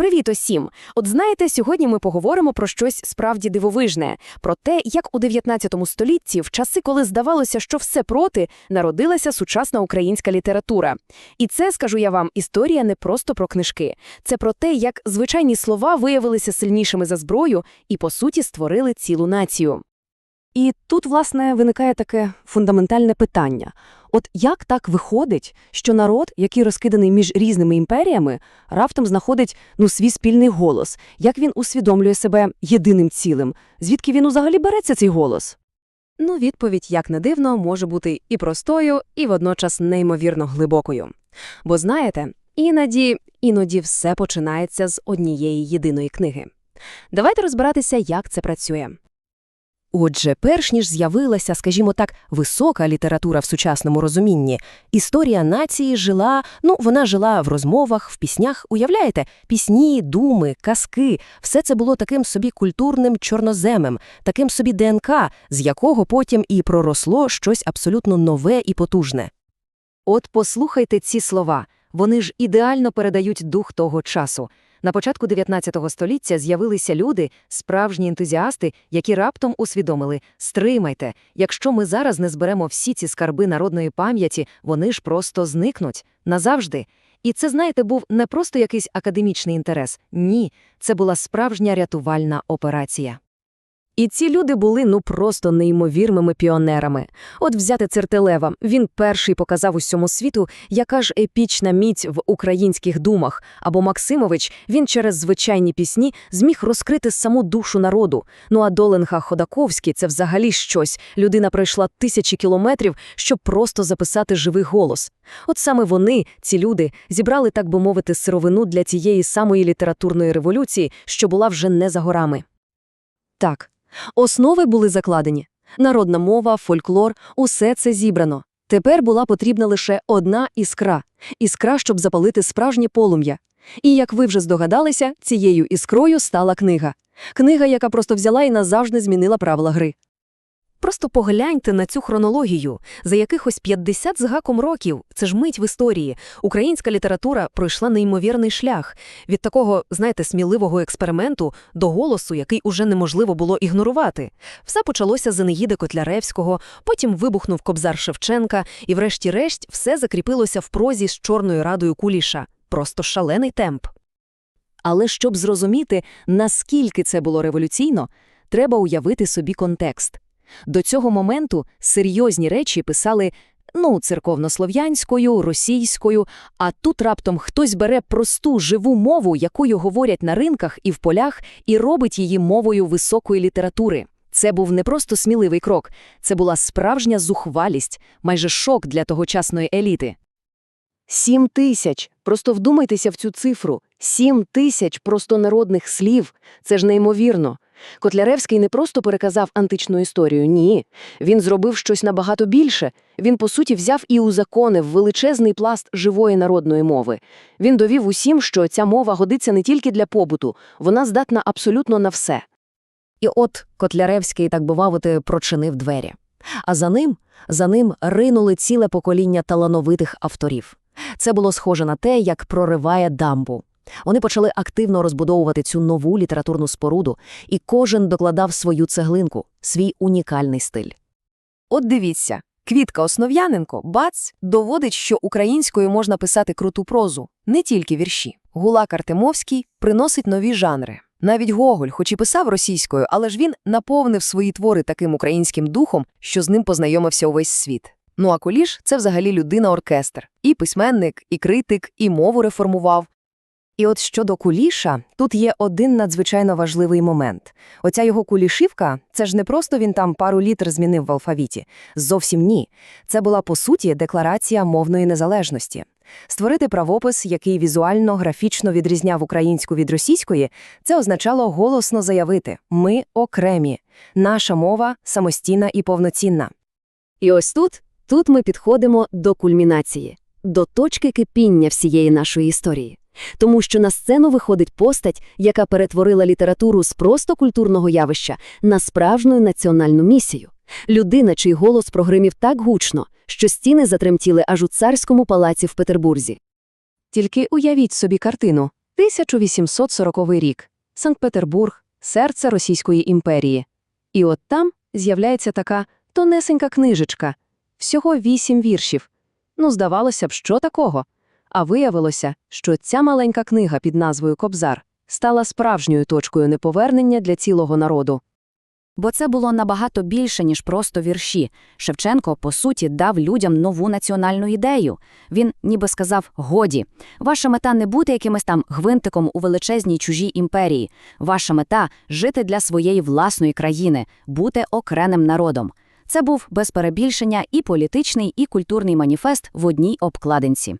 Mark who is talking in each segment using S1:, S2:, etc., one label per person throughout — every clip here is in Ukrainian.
S1: Привіт усім! От знаєте, сьогодні ми поговоримо про щось справді дивовижне, про те, як у 19 столітті, в часи, коли здавалося, що все проти, народилася сучасна українська література. І це, скажу я вам, історія не просто про книжки. Це про те, як звичайні слова виявилися сильнішими за зброю і, по суті, створили цілу націю.
S2: І тут, власне, виникає таке фундаментальне питання. От як так виходить, що народ, який розкиданий між різними імперіями, раптом знаходить ну, свій спільний голос? Як він усвідомлює себе єдиним цілим? Звідки він взагалі береться цей голос?
S1: Ну, відповідь, як не дивно, може бути і простою, і водночас неймовірно глибокою. Бо знаєте, іноді, іноді все починається з однієї єдиної книги. Давайте розбиратися, як це працює.
S3: Отже, перш ніж з'явилася, скажімо так, висока література в сучасному розумінні, історія нації жила, ну, вона жила в розмовах, в піснях, уявляєте, пісні, думи, казки, все це було таким собі культурним чорноземом, таким собі ДНК, з якого потім і проросло щось абсолютно нове і потужне.
S2: От послухайте ці слова. Вони ж ідеально передають дух того часу. На початку 19 століття з'явилися люди, справжні ентузіасти, які раптом усвідомили «стримайте, якщо ми зараз не зберемо всі ці скарби народної пам'яті, вони ж просто зникнуть назавжди». І це, знаєте, був не просто якийсь академічний інтерес. Ні, це була справжня рятувальна операція.
S1: І ці люди були ну просто неймовірними піонерами. От взяти Цертелева, він перший показав усьому світу, яка ж епічна міць в українських думах. Або Максимович, він через звичайні пісні зміг розкрити саму душу народу. Ну а Доленха Ходаковський – це взагалі щось. Людина пройшла тисячі кілометрів, щоб просто записати живий голос. От саме вони, ці люди, зібрали, так би мовити, сировину для тієї самої літературної революції, що була вже не за горами. Так, Основи були закладені. Народна мова, фольклор – усе це зібрано. Тепер була потрібна лише одна іскра. Іскра, щоб запалити справжнє полум'я. І, як ви вже здогадалися, цією іскрою стала книга. Книга, яка просто взяла і назавжди змінила правила гри. Просто погляньте на цю хронологію. За якихось 50 з гаком років, це ж мить в історії, українська література пройшла неймовірний шлях. Від такого, знаєте, сміливого експерименту до голосу, який уже неможливо було ігнорувати. Все почалося з Енеїди Котляревського, потім вибухнув Кобзар Шевченка, і врешті-решт все закріпилося в прозі з Чорною радою Куліша. Просто шалений темп. Але щоб зрозуміти, наскільки це було революційно, треба уявити собі контекст. До цього моменту серйозні речі писали ну, церковнослов'янською, російською, а тут раптом хтось бере просту живу мову, якою говорять на ринках і в полях, і робить її мовою високої літератури. Це був не просто сміливий крок, це була справжня зухвалість, майже шок для тогочасної еліти. Сім тисяч. Просто вдумайтеся в цю цифру. Сім тисяч простонародних слів. Це ж неймовірно. Котляревський не просто переказав античну історію, ні. Він зробив щось набагато більше. Він, по суті, взяв і узаконив величезний пласт живої народної мови. Він довів усім, що ця мова годиться не тільки для побуту, вона здатна абсолютно на все. І от Котляревський, так би мовити, прочинив двері. А за ним, за ним ринули ціле покоління талановитих авторів. Це було схоже на те, як прориває дамбу. Вони почали активно розбудовувати цю нову літературну споруду, і кожен докладав свою цеглинку, свій унікальний стиль. От дивіться, Квітка Основ'яненко, бац, доводить, що українською можна писати круту прозу, не тільки вірші. Гулак Артемовський приносить нові жанри. Навіть Гоголь, хоч і писав російською, але ж він наповнив свої твори таким українським духом, що з ним познайомився увесь світ. Ну а Куліш – це взагалі людина-оркестр. І письменник, і критик, і мову реформував. І от щодо куліша, тут є один надзвичайно важливий момент. Оця його кулішівка – це ж не просто він там пару літр змінив в алфавіті. Зовсім ні. Це була, по суті, декларація мовної незалежності. Створити правопис, який візуально, графічно відрізняв українську від російської, це означало голосно заявити «ми окремі, наша мова самостійна і повноцінна». І ось тут, тут ми підходимо до кульмінації, до точки кипіння всієї нашої історії. Тому що на сцену виходить постать, яка перетворила літературу з просто культурного явища на справжню національну місію. Людина, чий голос прогримів так гучно, що стіни затремтіли аж у царському палаці в Петербурзі. Тільки уявіть собі картину. 1840 рік. Санкт-Петербург – серце Російської імперії. І от там з'являється така тонесенька книжечка. Всього вісім віршів. Ну, здавалося б, що такого? А виявилося, що ця маленька книга під назвою «Кобзар» стала справжньою точкою неповернення для цілого народу.
S4: Бо це було набагато більше, ніж просто вірші. Шевченко, по суті, дав людям нову національну ідею. Він ніби сказав «годі». Ваша мета не бути якимось там гвинтиком у величезній чужій імперії. Ваша мета – жити для своєї власної країни, бути окремим народом. Це був без перебільшення і політичний, і культурний маніфест в одній обкладинці.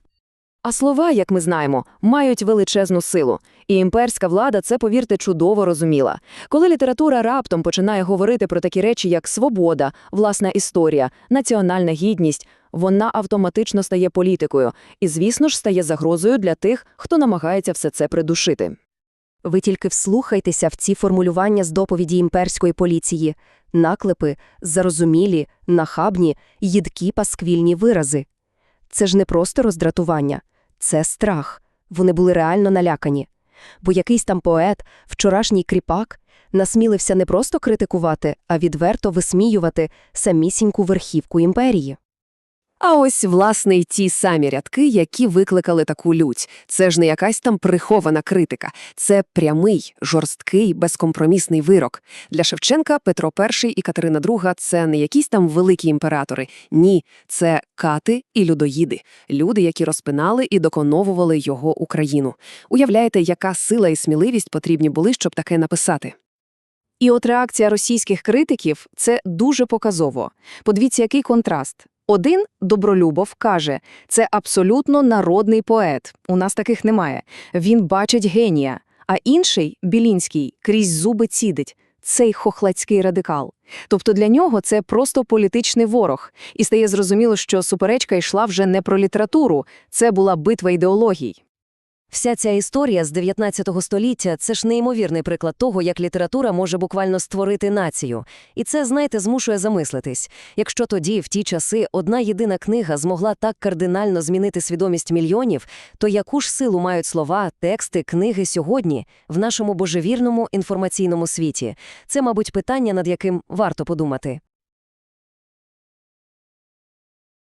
S1: А слова, як ми знаємо, мають величезну силу. І імперська влада це, повірте, чудово розуміла. Коли література раптом починає говорити про такі речі, як свобода, власна історія, національна гідність, вона автоматично стає політикою і, звісно ж, стає загрозою для тих, хто намагається все це придушити.
S3: Ви тільки вслухайтеся в ці формулювання з доповіді імперської поліції. Наклепи, зарозумілі, нахабні, їдкі пасквільні вирази. Це ж не просто роздратування, це страх. Вони були реально налякані. Бо якийсь там поет, вчорашній кріпак, насмілився не просто критикувати, а відверто висміювати самісіньку верхівку імперії.
S1: А ось, власне, й ті самі рядки, які викликали таку лють. Це ж не якась там прихована критика. Це прямий, жорсткий, безкомпромісний вирок. Для Шевченка Петро І і Катерина II – це не якісь там великі імператори. Ні, це кати і людоїди. Люди, які розпинали і доконовували його Україну. Уявляєте, яка сила і сміливість потрібні були, щоб таке написати? І от реакція російських критиків – це дуже показово. Подивіться, який контраст. Один Добролюбов каже, це абсолютно народний поет, у нас таких немає. Він бачить генія. А інший, Білінський, крізь зуби цідить. Цей хохлацький радикал. Тобто для нього це просто політичний ворог. І стає зрозуміло, що суперечка йшла вже не про літературу, це була битва ідеологій.
S2: Вся ця історія з 19 століття – це ж неймовірний приклад того, як література може буквально створити націю. І це, знаєте, змушує замислитись. Якщо тоді, в ті часи, одна єдина книга змогла так кардинально змінити свідомість мільйонів, то яку ж силу мають слова, тексти, книги сьогодні в нашому божевірному інформаційному світі? Це, мабуть, питання, над яким варто подумати.